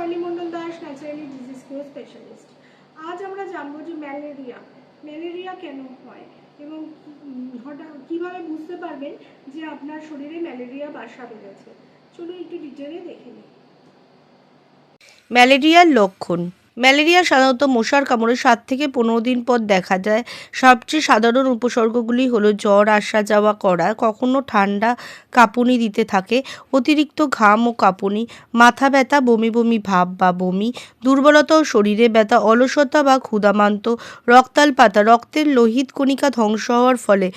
Shaili Mondal Das naturally disease cure specialist আজ আমরা জানব যে ম্যালেরিয়া ম্যালেরিয়া কেন হয় এবং হঠাৎ কীভাবে বুঝতে পারবেন যে আপনার শরীরে ম্যালেরিয়া বাসা বেঁধেছে? চলুন একটু ডিটেলে দেখে নিই। ম্যালেরিয়ার লক্ষণ। ম্যালেরিয়া সাধারণত মশার কামড়ে সাত থেকে পনেরো দিন পর দেখা যায়। সবচেয়ে সাধারণ উপসর্গগুলি হলো জ্বর, আসা যাওয়া করা, কখনো ঠান্ডা কাঁপুনি দিতে থাকে, অতিরিক্ত ঘাম ও কাঁপুনি, মাথা ব্যথা, বমি বমি ভাব বা বমি, দুর্বলতা ও শরীরে ব্যথা, অলসতা বা ক্ষুধামান্ত, রক্তাল্পাতা, রক্তের লোহিত কণিকা ধ্বংস হওয়ার ফলে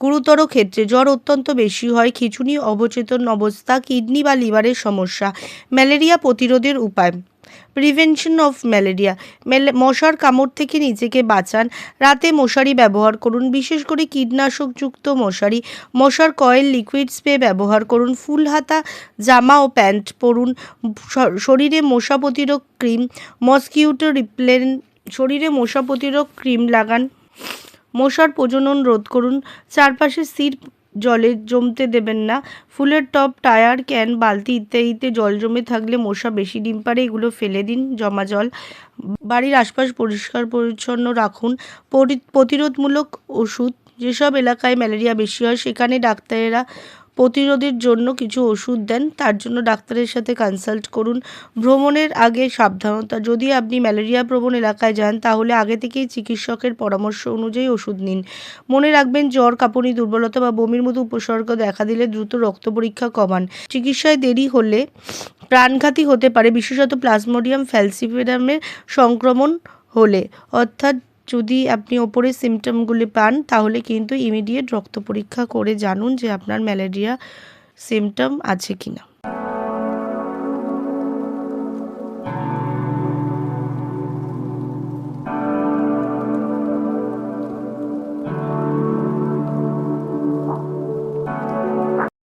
গুরুতর ক্ষেত্রে জ্বর অত্যন্ত বেশি হয় খিঁচুনি অবচেতন অবস্থা, কিডনি বা লিভারের সমস্যা, ম্যালেরিয়া প্রতিরোধের উপায়। প্রিভেনশন অফ ম্যালেরিয়া মশার কামড় থেকে নিজেকে বাঁচান। রাতে মশারি ব্যবহার করুন, বিশেষ করে কীটনাশকযুক্ত মশারি। মশার কয়েল লিকুইড স্প্রে ব্যবহার করুন, ফুল হাতা, জামা ও প্যান্ট পরুন। শরীরে মশা প্রতিরোধ ক্রিম, মসকিউটো রিপ্লেন শরীরে মশা প্রতিরোধ ক্রিম লাগান। মশার প্রজনন রোধ করুন। চারপাশে সির জলে জমতে দেবেন না। ফুলের টপ টায়ার, ক্যান, বালতি ইত্যাদিতে জল জমে থাকলে মশা বেশি ডিম পারে এগুলো ফেলে দিন জমা জল। বাড়ির আশপাশ পরিষ্কার পরিচ্ছন্ন রাখুন। পরি- প্রতিরোধমূলক ওষুধ, যেসব এলাকায় ম্যালেরিয়া বেশি হয়, সেখানে ডাক্তারেরা প্রতিরোধের জন্য কিছু ওষুধ দেন, তার জন্য ডাক্তারের সাথে কনসাল্ট করুন। ভ্রমণের আগে সাবধানতা, যদি আপনি ম্যালেরিয়া প্রবণ এলাকায় যান, তাহলে আগে থেকেই চিকিৎসকের পরামর্শ অনুযায়ী ওষুধ নিন। মনে রাখবেন, জ্বর, কাঁপুনি, দুর্বলতা বা বমির মতো উপসর্গ দেখা দিলে দ্রুত রক্ত পরীক্ষা কমান। চিকিৎসায় দেরি হলে প্রাণঘাতী হতে পারে, বিশেষত প্লাজমোডিয়াম ফ্যালসিফেরামের সংক্রমণ হলে। অর্থাৎ যদি আপনি ওপরের সিমটমগুলি পান, তাহলে কিন্তু ইমিডিয়েট রক্ত পরীক্ষা করে জানুন যে আপনার ম্যালেরিয়া সিমটম আছে কিনা।